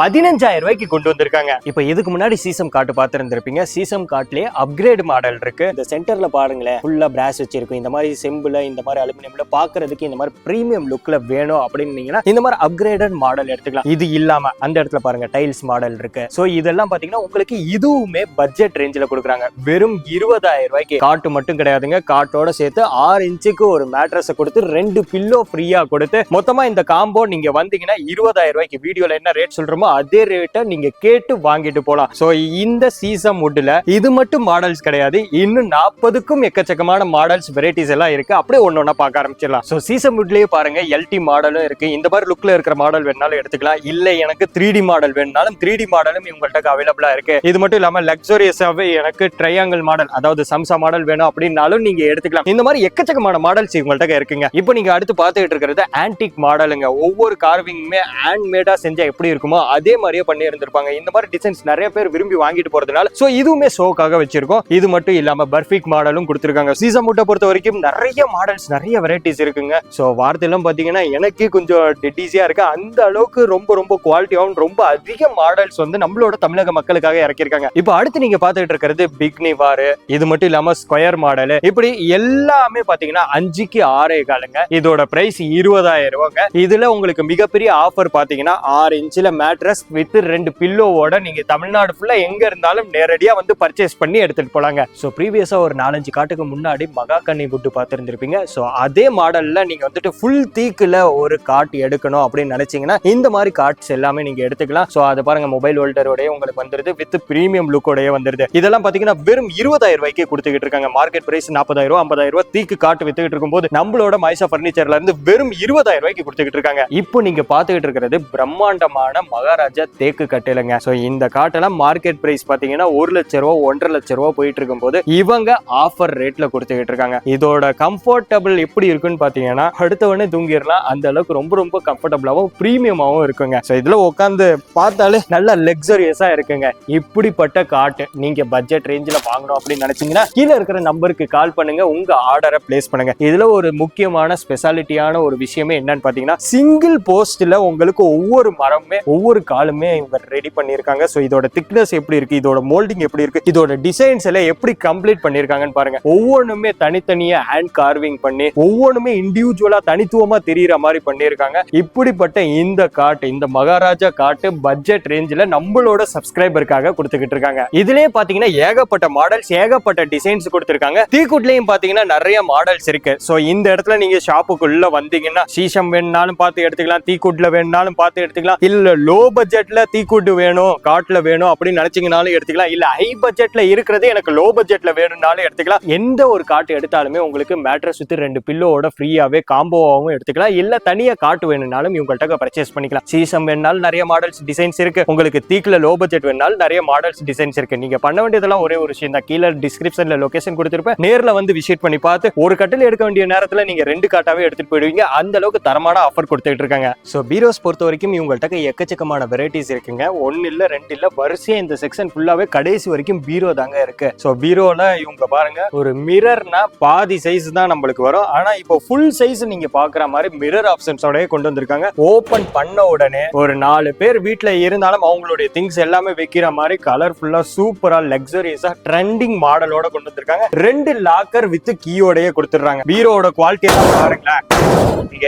பதினஞ்சாயிரம் ரூபாய்க்கு கொண்டு வந்திருக்காங்க. இப்போ இதுக்கு முன்னாடி சீசம் காட்டு பார்த்துருந்துருப்பீங்க. சீசம் காட்டுலயே அப்கிரேட் மாடல் இருக்கு. இந்த சென்டர்ல பாருங்களேன் ஃபுல்லா பிராஸ் வச்சிருக்கும் இந்த மாதிரி செம்புல இந்த மாதிரி அலுமினியம்ல பாக்குறதுக்கு இந்த மாதிரி பிரீமியம் லுக்ல வேணும் அப்படின்னீங்கன்னா இந்த மாதிரி அப்கிரேடட் மாடல் எடுத்துக்கலாம். இது இல்லாம அந்த இடத்துல பாருங்க டைல்ஸ் மாடல் இருக்கு. சோ இதெல்லாம் பாத்தீங்கன்னா உங்களுக்கு இதுவுமே பட்ஜெட் ரேஞ்சில் கொடுக்குறாங்க. வெறும் இருபதாயிரம் ரூபாய்க்கு. காட்டு மட்டும் கிடையாதுங்க. காட்டோட சேர்த்து ஆறு இன்ச்சுக்கு ஒரு மேட்ரஸை கொடுத்து ரெண்டு பில்லோ ஃப்ரீயா கொடுத்து மொத்தமா இந்த காம்போ நீங்க வந்தீங்கன்னா இருபதாயிரம் ரூபாய்க்கு வீடியோல என்ன ரேட் சொல்றோமோ அதே ரேட்டை நீங்க கேட்டு வாங்கிட்டு போலாம். சோ இந்த சீசம் வுட்ல இது மட்டும் மாடல்ஸ் கிடையாது. இன்னும் நாற்பதுக்கும் எக்கச்சக்கமான மாடல்ஸ் வெரைட்டிஸ் எல்லாம் இருக்கு. அப்படியே ஒன்னொன்னா பார்க்க ஆரம்பிச்சிடலாம். சோ சீசம் வுட்லயே பாருங்க எல்டி மாடலும் இருக்கு. இந்த மாதிரி லுக்ல இருக்கிற மாடல் வேணாலும் எடுத்துக்கலாம். இல்ல எனக்கு த்ரீ டி மாடல் வேணும்னாலும் த்ரீ டி மாடலும் இவங்கள்ட்ட அவைலபிளா இருக்கு. இது மட்டும் இல்லாம லக்ஸோரியஸாவே எனக்கு ட்ரையாங்கிள் மாடல் அதாவது சம்சா மாடல் வேணும் அப்படின்னாலும் நீங்க எடுத்துக்கலாம். இந்த மாதிரி எக்கச்சக்கமான மாடல்ஸ் இவங்கள்ட்ட இருக்குங்க. இப்போ நீங்க அடுத்து பார்த்துட்டு இருக்கிறது ஆன்டிக் மாடலுங்க ஒவ்வொரு கார்விங்குமே ஹேண்ட் மேடா செஞ்சா எப்படி இருக்குமோ அதே மாதிரியே பண்ணி இருந்திருப்பாங்க இந்த மாதிரி டிசைன்ஸ் நிறைய பேர் விரும்பி வாங்கிட்டு போறதுனால ஸோ இதுவுமே ஷோக்காக வச்சிருக்கோம். இது மட்டும் இல்லாமல் பர்ஃபிக் மாடலும் கொடுத்துருக்காங்க. சீசன் முட்டை பொறுத்த வரைக்கும் நிறைய மாடல்ஸ் நிறைய வெரைட்டிஸ் இருக்குங்க. ஸோ வார்த்தையெல்லாம் பாத்தீங்கன்னா எனக்கே கொஞ்சம் டெட் ஈஸியா இருக்கு. அந்த அளவுக்கு ரொம்ப ரொம்ப குவாலிட்டியாகவும் ரொம்ப அதிக மாடல்ஸ் வந்து நம்மளோட தமிழக மக்களுக்காக இறக்கியிருக்காங்க. இப்போ அடுத்து நீங்க பார்த்துட்டு இருக்கிறது பிக் வாரு இது மட்டும் இல்லாம ஸ்கொயர் மாடல் இப்படி எல்லாமே பாத்தீங்கன்னா அஞ்சுக்கு ஆறே காலுங்க. இதோட பிரைஸ் இருபதாயிரம் ரூபாங்க. இதுல உங்களுக்கு மிகப்பெரிய ஆஃபர் பார்த்தீங்கன்னா ஆறு இன்ச்சில் மேட்ரஸ் வித் ரெண்டு பில்லோவோட நீங்கள் தமிழ்நாடு ஃபுல்லாக எங்கே இருந்தாலும் நேரடியாக வந்து பர்ச்சேஸ் பண்ணி எடுத்துகிட்டு போலாங்க. ஸோ ப்ரீவியஸாக ஒரு நாலஞ்சு காட்டுக்கு முன்னாடி மகா கன்னி புட்டு பார்த்துருந்துருப்பீங்க. ஸோ அதே மாடலில் நீங்கள் வந்துட்டு ஃபுல் தீக்கில் ஒரு காட் எடுக்கணும் அப்படின்னு நினைச்சீங்கன்னா இந்த மாதிரி காட்ஸ் எல்லாமே நீங்கள் எடுத்துக்கலாம். ஸோ அதை பாருங்கள் மொபைல் ஹோல்டரோடய உங்களுக்கு வந்துருது வித் ப்ரீமியம் லுக்கோடய வந்துருது. இதெல்லாம் பார்த்தீங்கன்னா வெறும் இருபதாயிரம் ரூபாய்க்கு கொடுத்துக்கிட்டு இருக்காங்க. மார்க்கெட் பிரைஸ் நாற்பதாயிரம் ரூபா ஐம்பதாயிரம் ரூபா தீக்கு காட்டு வித்துக்கிட்டு இருக்கும்போது நம்மளோட மைசா ஃபர்னிச்சர்ல இருந்து வெறும் இருபதாயிரம் ரூபாய்க்கு கொடுத்துக்கிட்டு இருக்காங்க. இப்போ நீங்க பாத்துக்கிட்டு இருக்கிறது பிரம்மாண்டமான மகாராஜா தேக்கு கட்டிலங்க. ஸோ இந்த காட்டெல்லாம் மார்க்கெட் பிரைஸ் பாத்தீங்கன்னா ஒரு லட்ச ரூபா ஒன்றரை லட்ச ரூபா போயிட்டு இருக்கும்போது இவங்க ஆஃபர் ரேட்ல கொடுத்துக்கிட்டு இருக்காங்க. இதோட கம்ஃபர்டபுள் எப்படி இருக்குன்னு பாத்தீங்கன்னா அடுத்த உடனே தூங்கிடலாம். அந்த அளவுக்கு ரொம்ப ரொம்ப கம்ஃபர்டபுளாகவும் ப்ரீமியமாகவும் இருக்குங்க. ஸோ இதுல உட்காந்து பார்த்தாலே நல்ல லக்ஸரியஸா இருக்குங்க. இப்படிப்பட்ட காட்டு நீங்க பட்ஜெட் ரேஞ்சில் வாங்கணும் அப்படின்னு நினைச்சீங்கன்னா கீழே இருக்கிற நம்பருக்கு கால் பண்ணுங்க. உங்க ஆர்டரை பிளேஸ் பண்ணுங்க. இதுல ஒரு முக்கியமான ஸ்பெஷாலிட்டியான ஒரு விஷயமே என்னன்னு பாத்தீங்கன்னா சிங்கிள் போஸ்ட்ல உங்களுக்கு ஒவ்வொரு மரமுமே ஒவ்வொரு காலுமே இவங்க ரெடி பண்ணியிருக்காங்க. ஸோ இதோட திக்னஸ் எப்படி இருக்கு? இதோட மோல்டிங் எப்படி இருக்கு? இதோட டிசைன்ஸ் எல்லாம் எப்படி கம்ப்ளீட் பண்ணியிருக்காங்கன்னு பாருங்க. ஒவ்வொன்றுமே தனித்தனியா ஹேண்ட் கார்விங் பண்ணி ஒவ்வொன்றுமே இண்டிவிஜுவலா தனித்துவமா தெரியுற மாதிரி பண்ணியிருக்காங்க. இப்படிப்பட்ட இந்த காட்டு இந்த மகாராஜா காட்டு பட்ஜெட் ரேஞ்சில் நம்மளோட சப்ஸ்கிரைபருக்காக கொடுத்துக்கிட்டு இருக்காங்க. இதுலயே பாத்தீங்கன்னா ஏகப்பட்ட மாடல்ஸ் ஏகப்பட்ட டிசைன்ஸ் கொடுத்துருக்காங்க. தீக்குட்லயும் பாத்தீங்கன்னா நிறைய மாடல்ஸ் இருக்கு. ஸோ இந்த இடத்துல நீங்க ஷாப்புக்குள்ள வந்தீங்கன்னா சீசம் வேணும்னாலும் பார்த்து எடுத்துக்கலாம். தீக்கூட்டில் வேணும்னாலும் பார்த்து எடுத்துக்கலாம். இல்லை லோ பட்ஜெட்டில் தீக்குட்டு வேணும் காட்டில் வேணும் அப்படின்னு நினச்சிங்கனாலும் எடுத்துக்கலாம். இல்லை ஹை பட்ஜெட்டில் இருக்கிறது எனக்கு லோ பட்ஜெட்டில் வேணும்னாலும் எடுத்துக்கலாம். எந்த ஒரு காட்டு எடுத்தாலுமே உங்களுக்கு மேட்ரஸ் சுற்றி ரெண்டு பில்லோட ஃப்ரீயாகவே காம்போவாகவும் எடுத்துக்கலாம். இல்லை தனியாக காட்டு வேணும்னாலும் இவங்கள்ட்ட பர்ச்சேஸ் பண்ணிக்கலாம். சீசம் வேணுனாலும் நிறைய மாடல்ஸ் டிசைன்ஸ் இருக்கு. உங்களுக்கு தீக்கில் லோ பட்ஜெட் வேணுனாலும் நிறைய மாடல்ஸ் டிசைன்ஸ் இருக்கு. நீங்கள் பண்ண வேண்டியதெல்லாம் ஒரே ஒரு விஷயம் தான். கீழே டிஸ்கிரிப்ஷனில் லொக்கேஷன் கொடுத்துருப்பேன். நேரில் வந்து விசிட் பண்ணி பார்த்து ஒரு கட்டில் எடுக்க வேண்டிய நேரத்தில் நீங்கள் ரெண்டு காட்டாவே எடுத்துகிட்டு போயிடுவீங்க. அந்த அளவுக்கு தரமான ஆஃபர் கொடுத்துட்டு இருக்காங்க. சோ பீரோஸ் பொறுத்த வரைக்கும் இவங்கள்ட்ட எக்கச்சக்கமான வெரைட்டிஸ் இருக்குங்க. ஒன்னு இல்ல ரெண்டு இல்ல வரிசையா இந்த செக்ஷன் ஃபுல்லாவே கடைசி வரைக்கும் பீரோ தாங்க இருக்கு. ஸோ பீரோல இவங்க பாருங்க ஒரு மிரர்னா பாதி சைஸ் தான் நம்மளுக்கு வரும். ஆனா இப்போ ஃபுல் சைஸ் நீங்க பாக்குற மாதிரி மிரர் ஆப்ஷன்ஸோடய கொண்டு வந்திருக்காங்க. ஓபன் பண்ண உடனே ஒரு நாலு பேர் வீட்ல இருந்தாலும் அவங்களுடைய திங்ஸ் எல்லாமே வைக்கிற மாதிரி கலர்ஃபுல்லா சூப்பரா லக்ஸரியஸா ட்ரெண்டிங் மாடலோட கொண்டு வந்திருக்காங்க. ரெண்டு லாக்கர் வித் கீயோடய கொடுத்துடுறாங்க. பீரோட குவாலிட்டி எல்லாம் பாருங்களேன்.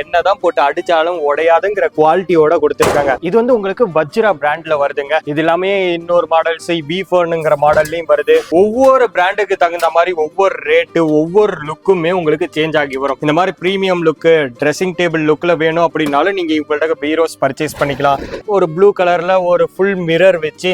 என்னதான் போட்டு அடிச்சாலும் உடைய உடையாதுங்கிற குவாலிட்டியோட கொடுத்துருக்காங்க. இது வந்து உங்களுக்கு வஜ்ரா பிராண்ட்ல வருதுங்க. இது எல்லாமே இன்னொரு மாடல்ஸ் பீஃபர்னுங்கிற மாடல்லையும் வருது. ஒவ்வொரு பிராண்டுக்கு தகுந்த மாதிரி ஒவ்வொரு ரேட்டு ஒவ்வொரு லுக்குமே உங்களுக்கு சேஞ்ச் ஆகி வரும். இந்த மாதிரி ப்ரீமியம் லுக்கு ட்ரெஸ்ஸிங் டேபிள் லுக்ல வேணும் அப்படின்னாலும் நீங்க இவங்கள்ட்ட பீரோஸ் பர்ச்சேஸ் பண்ணிக்கலாம். ஒரு ப்ளூ கலர்ல ஒரு ஃபுல் மிரர் வச்சு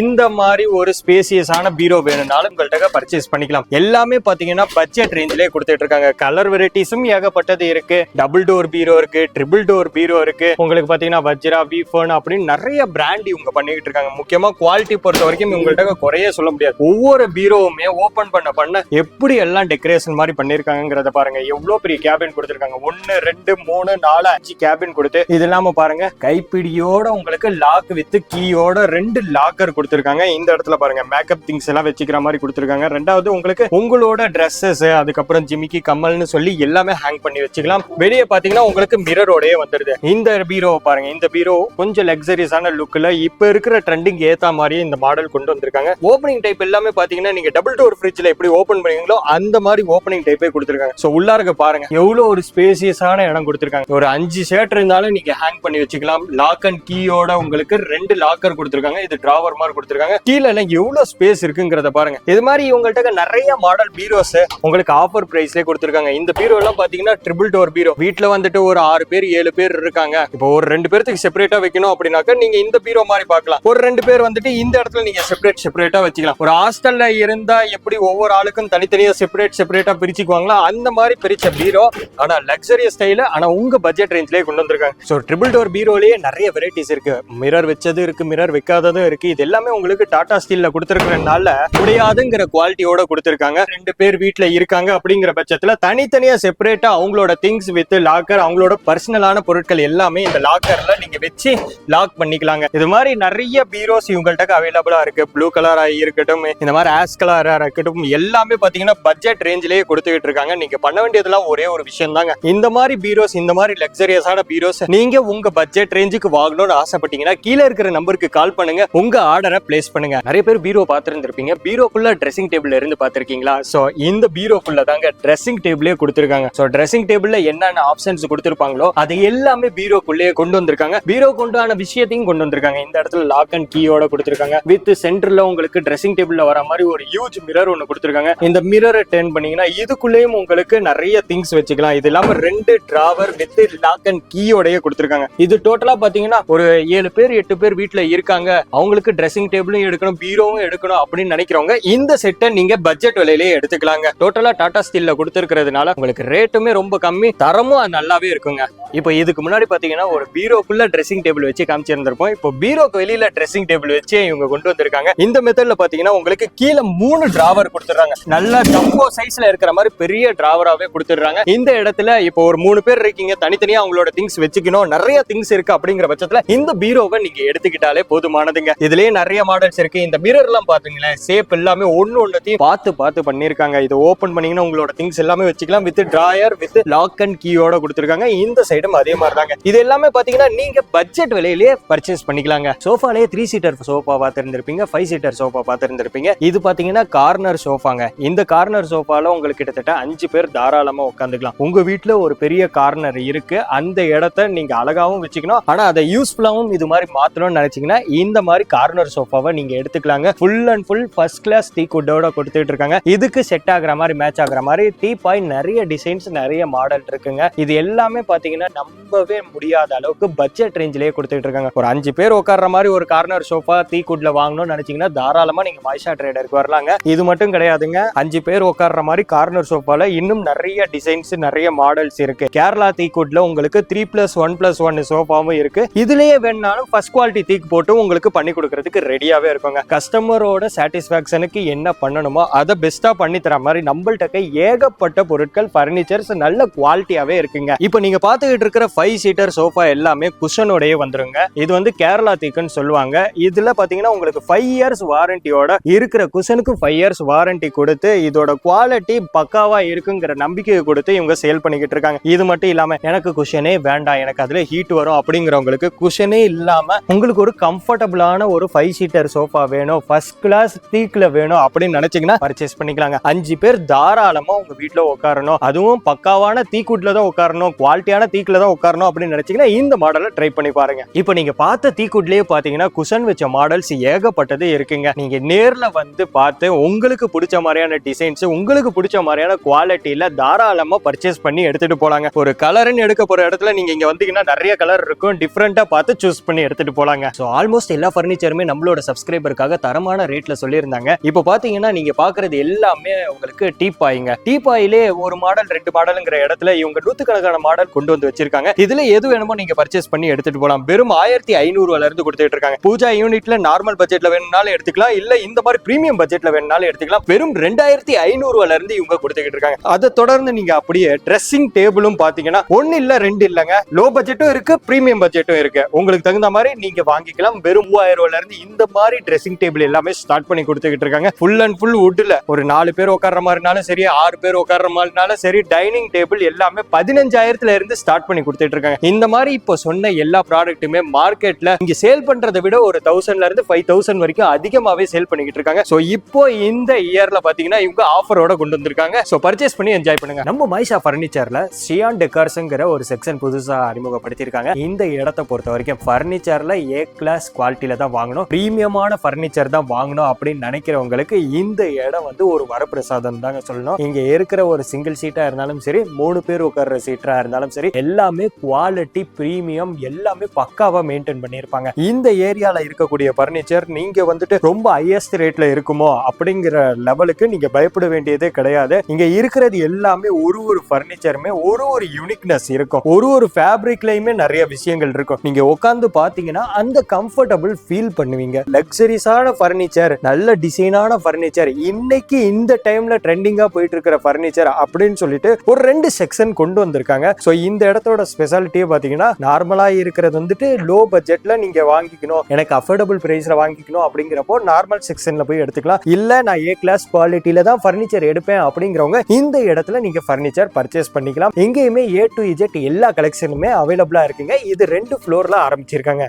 இந்த மாதிரி ஒரு ஸ்பேசியஸான பீரோ வேணும்னாலும் உங்கள்கிட்ட பர்ச்சேஸ் பண்ணிக்கலாம். எல்லாமே பாத்தீங்கன்னா பட்ஜெட் ரேஞ்சிலே கொடுத்துட்டு இருக்காங்க. கலர் வெரைட்டிஸும் ஏகப்பட்டது இருக்கு. டபுள் டோர் பீரோ இருக்கு ட்ரிபிள் டோர் பீரோ இருக்கு. உங்களுக்கு பாத்தீங்கன்னா வஜ்ரா வீஃபர்ன் அப்படின்னு நிறைய பிராண்ட் இவங்க பண்ணிக்கிட்டு இருக்காங்க. முக்கியமா குவாலிட்டி பொறுத்த வரைக்கும் உங்கள்கிட்ட குறைய சொல்ல முடியாது. ஒவ்வொரு பீரோவுமே ஓபன் பண்ண பண்ண எப்படி எல்லாம் டெக்கரேஷன் மாதிரி பண்ணிருக்காங்கிறத பாருங்க. எவ்வளவு பெரிய கேபின் கொடுத்துருக்காங்க. ஒன்னு ரெண்டு மூணு நாலு அஞ்சு கேபின் கொடுத்து இது இல்லாம பாருங்க கைப்பிடியோட உங்களுக்கு லாக் வித் கீயோட ரெண்டு லாக்கர் கொடுத்துருக்காங்க. இந்த இடத்துல பாருங்க மேக்கப் திங்ஸ் எல்லாம் வச்சுக்கிற மாதிரி கொடுத்துருக்காங்க. ரெண்டாவது உங்களுக்கு உங்களோட ட்ரெஸ்ஸஸ் அதுக்கப்புறம் ஜிமிக்கி கம்மல்னு சொல்லி எல்லாமே ஹேங் பண்ணி வச்சுக்கலாம். வெளியே பாத்தீங்கன்னா உங்களுக்கு மிரரோடயே வந்துருது. இந்த பீரோவை பாருங்க இந்த பீரோ கொஞ்சம் லக்ஸரியஸான லுக்ல இப்ப இருக்கிற ட்ரெண்டிங் ஏத்த மாதிரியே இந்த மாடல் கொண்டு வந்திருக்காங்க. ஓப்பனிங் டைப் எல்லாமே பாத்தீங்கன்னா நீங்க டபுள் டோர் ஃப்ரிட்ஜ்ல எப்படி ஓபன் பண்ணுவீங்களோ அந்த மாதிரி ஓப்பனிங் டைப்பே கொடுத்துருக்காங்க. சோ உள்ளாருக்க பாருங்க எவ்வளவு ஒரு ஸ்பேசியஸான இடம் கொடுத்துருக்காங்க. ஒரு அஞ்சு ஷர்ட் இருந்தாலும் நீங்க ஹேங் பண்ணி வச்சுக்கலாம். லாக் அண்ட் கீயோட உங்களுக்கு ரெண்டு லாக்கர் கொடுத்துருக்காங்க. இது டிராவர் மாதிரி கொடுத்துருக்காங்க. கீழே எல்லாம் எவ்வளவு ஸ்பேஸ் இருக்குங்கிறத பாருங்க. இது மாதிரி இவங்கள்ட்ட நிறைய மாடல் பீரோஸ் உங்களுக்கு ஆஃபர் பிரைஸ்லேயே கொடுத்துருக்காங்க. இந்த பீரோ எல்லாம் பாத்தீங்கன்னா ட்ரிபிள் டோர் பீரோ வீட்டில் வந்துட்டு ஒரு ஆறு பேர் ஏழு பேர் இருக்காங்க. இப்போ ஒரு ரெண்டு பேர்த்துக்கு செப்பரேட்டா வைக்கணும் அப்படின்னாக்க நீங்க இந்த பீரோ மாதிரி பார்க்கலாம். ஒரு ரெண்டு பேர் வந்துட்டு இந்த இடத்துல நீங்க செப்பரேட் செப்பரேட்டா வச்சுக்கலாம். ஒரு ஹாஸ்டல்ல இருந்தா எப்படி ஒவ்வொரு ஆளுக்கும் தனித்தனியா செப்பரேட் செப்பரேட்டா பிரிச்சுக்குவாங்களா அந்த மாதிரி பிரிச்ச பீரோ ஆனா லக்ஸரிய ஸ்டைல ஆனா உங்க பட்ஜெட் ரேஞ்ச்லயே கொண்டு வந்திருக்காங்க. ஸோ ட்ரிபிள் டோர் பீரோலயே நிறைய வெரைட்டிஸ் இருக்கு. மிரர் வச்சது இருக்கு மிரர் வைக்காததும் இருக்கு. இது எல்லாமே உங்களுக்கு டாடா ஸ்டீல்ல கொடுத்துருக்கறனால உடையாதுங்கிற குவாலிட்டியோட கொடுத்துருக்காங்க. ரெண்டு பேர் வீட்டுல இருக்காங்க அப்படிங்கிற பட்சத்துல தனித்தனியா செப்பரேட்டா அவங்களோட திங்ஸ் வித் லாக்கர் அவங்களோட பர்சனலான பொருட்கள் எல்லாமே இந்த லாக்கர்ல நீங்க வச்சு லாக் பண்ணிக்கலாங்க. இது மாதிரி நிறைய பீரோஸ் இவங்கள்ட்ட அவைலபிளா இருக்கு. ப்ளூ கலரா இருக்கட்டும் இந்த மாதிரி ஆஸ் கலரா இருக்கட்டும் எல்லாமே பாத்தீங்கன்னா பட்ஜெட் ரேஞ்சிலேயே கொடுத்துக்கிட்டு இருக்காங்க. நீங்க பண்ண வேண்டியதெல்லாம் ஒரே ஒரு விஷயம் தாங்க. இந்த மாதிரி பீரோஸ் இந்த மாதிரி லக்ஸரியஸான பீரோஸ் நீங்க உங்க பட்ஜெட் ரேஞ்சுக்கு வாங்கணும்னு ஆசைப்பட்டீங்கன்னா கீழே இருக்கிற நம்பருக்கு கால் பண்ணுங்க. உங்க ஆர்டரை பிளேஸ் பண்ணுங்க. நிறைய பேர் பீரோ பார்த்துருந்துருப்பீங்க. பீரோக்குள்ள ட்ரெஸ்ஸிங் டேபிள் இருந்து பார்த்துருக்கீங்களா? ஸோ இந்த பீரோக்குள்ள தாங்க ட்ரெஸ்ஸிங் டேபிளே கொடுத்துருக்காங்க. ஸோ ட்ரெஸ்ஸிங் டேபிள்ல என்னென்ன ஆப்ஷன்ஸ் கொடுத்துருப்பாங்களோ அது எல்லாமே பீரோக்குள்ளேயே கொண்டு வந்திருக்காங்க. பீரோ கொண்டான விஷயத்தையும் கொண்டு வந்திருக்காங்க. இந்த இடத்துல லாக் அண்ட் கீயோட கொடுத்துருக்காங்க. வித் சென்டர்ல உங்களுக்கு ட்ரெஸ்ஸிங் டேபிள்ல வர மாதிரி ஒரு ஹியூஜ் மிரர் ஒன்னு கொடுத்துருக்காங்க. இந்த மிரரை டேர்ன் பண்ணீங்கன்னா இதுக்குள்ளேயும் உங்களுக்கு நிறைய திங்ஸ் வச்சுக்கலாம். இது இல்லாம ரெண்டு டிராவர் வித் லாக் அண்ட் கீயோடய கொடுத்துருக்காங்க. இது டோட்டலா பாத்தீங்கன்னா ஒரு ஏழு பேர் எட்டு பேர் வீட்டுல இருக்காங்க. அவங்களுக்கு ட்ரெஸ்ஸிங் டேபிளும் எடுக்கணும் பீரோவும் எடுக்கணும் அப்படின்னு நினைக்கிறவங்க இந்த செட்டை நீங்க பட்ஜெட் விலையிலேயே எடுத்துக்கலாங்க. டோட்டலா டாடா ஸ்டீல்ல கொடுத்துருக்கிறதுனால உங்களுக்கு ரேட்டுமே ரொம்ப கம்மி தரமும் அது நல்லாவே இருக்குங்க. இப்போ இதுக்கு முன்னாடி பாத்தீங்கன்னா ஒரு பீரோக்குள்ள ட்ரெஸ்ஸிங் டேபிள் வச்சு காமிச்சிருந்திருப்போம். இப்போ பீரோக்கு வெளியில ட்ரெஸ்ஸிங் டேபிள் வச்சு இவங்க கொண்டு வந்திருக்காங்க. இந்த மெத்தட்ல பாத்தீங்கன்னா உங்களுக்கு கீழே மூணு டிராவர் கொடுத்துறாங்க நல்ல டம்போ சைஸ்ல இருக்கிற மாதிரி பெரிய டிராவராவே கொடுத்துடுறாங்க. இந்த இடத்துல இப்போ ஒரு மூணு பேர் இருக்கீங்க. தனித்தனியா அவங்களோட திங்ஸ் வச்சுக்கணும். நிறைய திங்ஸ் இருக்கு அப்படிங்கிற பட்சத்துல இந்த பீரோவை நீங்க எடுத்துக்கிட்டாலே போதுமானதுங்க. இதுலயே நிறைய மாடல்ஸ் இருக்கு. இந்த மிரர் எல்லாம் பாத்தீங்களேன் சேப் எல்லாமே ஒன்னு ஒன்னத்தையும் பார்த்து பார்த்து பண்ணிருக்காங்க இதை ஓபன் பண்ணீங்கன்னா உங்களோட திங்ஸ் எல்லாமே வச்சுக்கலாம். With drawer with lock and கீயோட கொடுத்துருக்காங்க. இந்த சைடும் அதே மாதிரி பண்றாங்க இது எல்லாமே பாத்தீங்கன்னா நீங்க பட்ஜெட் விலையிலேயே பர்ச்சேஸ் பண்ணிக்கலாங்க. சோஃபாலே த்ரீ சீட்டர் சோஃபா பார்த்துருந்துருப்பீங்க ஃபைவ் சீட்டர் சோஃபா பார்த்துருந்துருப்பீங்க. இது பாத்தீங்கன்னா கார்னர் சோஃபாங்க இந்த கார்னர் சோஃபால உங்களுக்கு கிட்டத்தட்ட அஞ்சு பேர் தாராளமா உட்காந்துக்கலாம் உங்க வீட்டுல ஒரு பெரிய கார்னர் இருக்கு. அந்த இடத்த நீங்க அழகாவும் வச்சுக்கணும். ஆனா அதை யூஸ்ஃபுல்லாவும் இது மாதிரி மாத்தணும்னு நினைச்சீங்கன்னா இந்த மாதிரி கார்னர் சோஃபாவை நீங்க எடுத்துக்கலாங்க. Full and full first class tea குட்டோட கொடுத்துட்டு இருக்காங்க. இதுக்கு செட் ஆகுற மாதிரி மேட்ச் ஆகுற மாதிரி டீ பாய் நிறைய டிசைன்ஸ் நிறைய மாடல் இருக்குங்க. இது எல்லாமே பாத்தீங்கன்னா நம்பவே முடியாத அளவுக்கு பட்ஜெட் ரேஞ்சிலேயே கொடுத்துட்டு இருக்காங்க. ஒரு அஞ்சு பேர் உட்கார்ற மாதிரி ஒரு கார்னர் சோஃபா தீ குட்ல வாங்கணும்னு நினைச்சீங்கன்னா தாராளமா நீங்க மாய்ஷா ட்ரேடருக்கு வரலாங்க. இது மட்டும் கிடையாதுங்க. அஞ்சு பேர் உட்கார்ற மாதிரி கார்னர் சோஃபால இன்னும் நிறைய டிசைன்ஸ் நிறைய மாடல்ஸ் இருக்கு. கேரளா தீக்குட்ல உங்களுக்கு three plus one plus one சோஃபாவும் இருக்கு. இதுலயே வேணாலும் ஃபர்ஸ்ட் குவாலிட்டி தீக்கு போட்டு உங்களுக்கு பண்ணி கொடுக்கறதுக்கு ரெடியாவே இருக்குங்க. கஸ்டமரோட சாட்டிஸ்பாக்சனுக்கு என்ன பண்ணணுமோ அதை பெஸ்டா பண்ணி தர மாதிரி நம்மள்ட்ட ஏகப்பட்ட பொருட்கள் பர்னிச்சர்ஸ் நல்ல குவாலிட்டியாவே இருக்குங்க. இப்போ நீங்க பாத்துக்கிட்டு இருக்கிற ஃபைவ் சீட்டர் சோஃபா எல்லாமே குஷனோடய வந்துருங்க. இது வந்து கேரளா தீக்குன்னு சொல்லுவாங்க. இதுல பாத்தீங்கன்னா உங்களுக்கு ஃபைவ் இயர்ஸ் வாரண்டியோட இருக்கிற குஷனுக்கு ஃபைவ் இயர்ஸ் வாரண்டி கொடுத்து இதோட குவாலிட்டி பக்காவா இருக்குங்கிற நம்பிக்கையை கொடுத்து இவங்க சேல் பண்ணிக்கிட்டு இருக்காங்க. இது மட்டும் இல்லாம எனக்கு குஷனே வேண்டாம். எனக்கு அதுல ஹீட் வரும் அப்படிங்கிறவங்களுக்கு குஷனே இல்லாம உங்களுக்கு ஒரு கம்ஃபர்டபுளான ஒரு ஃபைவ் சீட்டர் சோஃபா வேணும் ஃபர்ஸ்ட் கிளாஸ் தீக்ல வேணும் அப்படின்னு நினைச்சீங்கன்னா பர்ச்சேஸ் பண்ணிக்கலாங்க. அஞ்சு பேர் தாராளமா உங்க வீட்டுல உட்காரணும். அதுவும் பக்காவான தீக்குட்ல தான் உட்காரணும். குவாலிட்டியான தீக்குல தான் உட்காரணும். அப்படின்னு நினைச்சீங்கன்னா இந்த மாடலை ட்ரை பண்ணி பாருங்க. இப்போ நீங்க பார்த்த தீக்குட்லயே பார்த்தீங்கன்னா குஷன் வச்ச மாடல்ஸ் ஏகப்பட்டது இருக்குங்க. நீங்க நேர்ல வந்து பார்த்து உங்களுக்கு பிடிச்ச மாதிரியான டிசைன்ஸ் உங்களுக்கு பிடிச்ச மாதிரியான குவாலிட்டியில தாராளமா பர்ச்சேஸ் பண்ணி எடுத்துட்டு போலாங்க. ஒரு கலர்னு எடுக்க போற இடத்துல நீங்க இங்க வந்தீங்கன்னா நிறைய கலர் இருக்கும். டிஃப்ரெண்டா பார்த்து சூஸ் பண்ணி எடுத்துட்டு போலாங்க. ஸோ ஆல்மோஸ்ட் எல்லா ஃபர்னிச்சருமே நம்மளோட சப்ஸ்கிரைபருக்காக தரமான ரேட்ல சொல்லியிருந்தாங்க. இப்போ பாத்தீங்கன்னா நீங்க பாக்குறது எல்லாமே உங்களுக்கு டீப்பாயிங்க டீப்பாயிலே ஒரு மாடல் ரெண்டு மாடலுங்கிற இடத்துல இவங்க நூத்துக்கணக்கான மாடல் கொண்டு வந்து வச்சிருக்காங்க. இதுல எது வேணுமோ நீங்க பர்ச்சேஸ் பண்ணி எடுத்துட்டு போலாம். வெறும் ஆயிரத்தி ஐநூறுல இருந்து கொடுத்துட்டு இருக்காங்க. பூஜா யூனிட்ல நார்மல் பட்ஜெட்ல வேணும்னாலும் எடுத்துக்கலாம். இல்ல இந்த மாதிரி பிரீமியம் பட்ஜெட்ல வேணும்னாலும் எடுத்துக்கலாம். வெறும் ரெண்டாயிரத்தி ஐநூறுல இருந்து இவங்க கொடுத்துக்கிட்டு இருக்காங்க. அதை தொடர்ந்து நீங்க அப்படியே ட்ரெஸ்ஸிங் டேபிளும் பாத்தீங்கன்னா ஒன்னு இல்ல ரெண்டு இல்லங்க. லோ பட்ஜெட்டும் இருக்கு பிரீமியம் பட்ஜெட்டும் இருக்கு. உங்களுக்கு தகுந்த மாதிரி நீங்க வாங்கிக்கலாம். வெறும் மூவாயிரம் ரூபாயில இருந்து இந்த மாதிரி ட்ரெஸ்ஸிங் டேபிள் எல்லாமே ஸ்டார்ட் பண்ணி கொடுத்துக்கிட்டு இருக்காங்க. ஃபுல் அண்ட் ஃபுல் வுட்ல ஒரு நாலு பேர் உட்கார்ற மாதிரினாலும் சரி ஆறு பேர் உட்கார்ற மாதிரினாலும் சரி டைனிங் டேபிள் எல்லாமே பதினஞ்சாயிரத்துல இருந்து ஸ்டார்ட் பண்ணி கொடுத்துட்டு இருக்காங்க. இந்த மாதிரி இப்போ சொன்ன எல்லா ப்ராடக்ட்டுமே மார்க்கெட்ல இங்க சேல் பண்றதை விட ஒரு தௌசண்ட்ல இருந்து ஃபைவ் தௌசண்ட் வரைக்கும் அதிகமாவே சேல் பண்ணிக்கிட்டு இருக்காங்க. ஸோ இப்போ இந்த இயர்ல பாத்தீங்கன்னா இவங்க ஆஃபரோட கொண்டு வந்திருக்காங்க. ஸோ பர்ச்சேஸ் பண்ணி என்ஜாய் பண்ணுங்க. நம்ம மைஷா ஃபர்னிச்சர்ல ஷியான் டெக்கார்ஸ்ங்கிற ஒரு செக்ஷன் புதுசாக அறிமுகப்படுத்தியிருக்காங்க. இந்த இடத்தை பொறுத்த வரைக்கும் ஃபர்னிச்சரில் ஏ கிளாஸ் குவாலிட்டியில தான் வாங்கணும். ப்ரீமியமான ஃபர்னிச்சர் தான் வாங்கணும் அப்படின்னு நினைக்கிறவங்களுக்கு இந்த இடம் வந்து ஒரு வரப்பிரசாதம் தாங்க சொல்லணும். இங்க இருக்கிற ஒரு சிங்கிள் சீட்டா இருந்தாலும் சரி மூணு பேர் உட்கார்ற சீட்டா இருந்தாலும் சரி எல்லாமே குவாலிட்டி குவாலிட்டி ப்ரீமியம் எல்லாமே பக்காவாக மெயின்டைன் பண்ணியிருப்பாங்க. இந்த ஏரியாவில் இருக்கக்கூடிய ஃபர்னிச்சர் நீங்கள் வந்துட்டு ரொம்ப ஹையஸ்ட் ரேட்டில் இருக்குமோ அப்படிங்கிற லெவலுக்கு நீங்கள் பயப்பட வேண்டியதே கிடையாது. இங்கே இருக்கிறது எல்லாமே ஒரு ஒரு ஃபர்னிச்சருமே ஒரு ஒரு யூனிக்னஸ் இருக்கும். ஒரு ஒரு ஃபேப்ரிக்லையுமே நிறைய விஷயங்கள் இருக்கும். நீங்கள் உட்காந்து பார்த்தீங்கன்னா அந்த கம்ஃபர்டபுள் ஃபீல் பண்ணுவீங்க. லக்ஸரிஸான ஃபர்னிச்சர் நல்ல டிசைனான ஃபர்னிச்சர் இன்னைக்கு இந்த டைம்ல ட்ரெண்டிங்காக போயிட்டு இருக்கிற ஃபர்னிச்சர் அப்படின்னு சொல்லிட்டு ஒரு ரெண்டு செக்ஷன் கொண்டு வந்திருக்காங்க. ஸோ இந்த இடத்தோட குவாலிட்டியே பார்த்தீங்கன்னா நார்மலாக இருக்கிறது வந்துட்டு லோ பட்ஜெட்டில் நீங்கள் வாங்கிக்கணும். எனக்கு அஃபோர்டபுள் ப்ரைஸில் வாங்கிக்கணும் அப்படிங்கிறப்போ நார்மல் செக்ஷனில் போய் எடுத்துக்கலாம். இல்லை நான் ஏ கிளாஸ் குவாலிட்டியில தான் ஃபர்னிச்சர் எடுப்பேன் அப்படிங்கிறவங்க இந்த இடத்துல நீங்கள் ஃபர்னிச்சர் பர்ச்சேஸ் பண்ணிக்கலாம். எங்கேயுமே ஏ டு இஜெட் எல்லா கலெக்ஷனுமே அவைலபிளாக இருக்குங்க. இது ரெண்டு ஃப்ளோரில் ஆரம்பிச்சிருக்காங்க.